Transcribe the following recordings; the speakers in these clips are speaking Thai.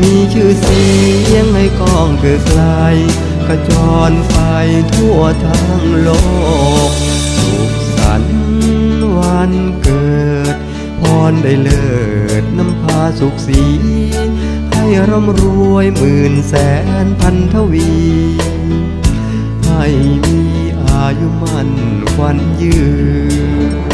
มีชื่อเสียงให้กองเกิดไกลกระจรไปทั่วทั้งโลก สุขสันต์วันเกิด พรได้เลิศน้ำพาสุขสี ให้ร่ำรวยหมื่นแสนพันทวี ให้มีอายุมั่นควันยืน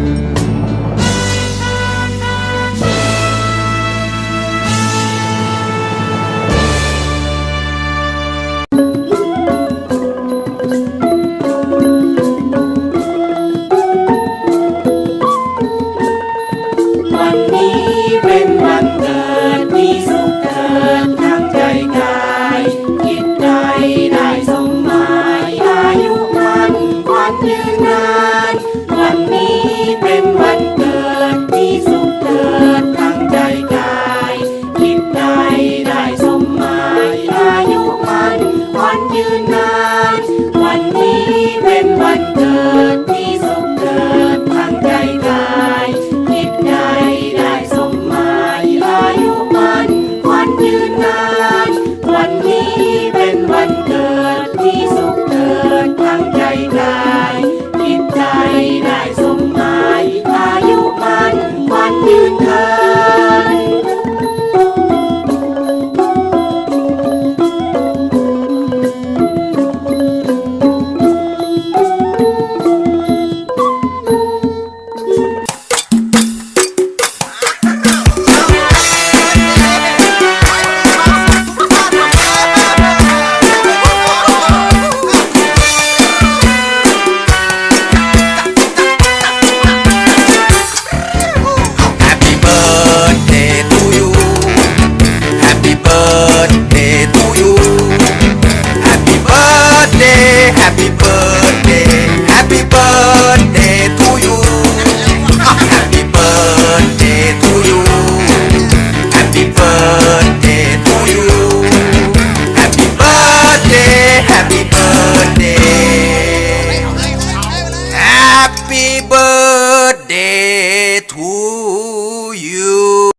happy when one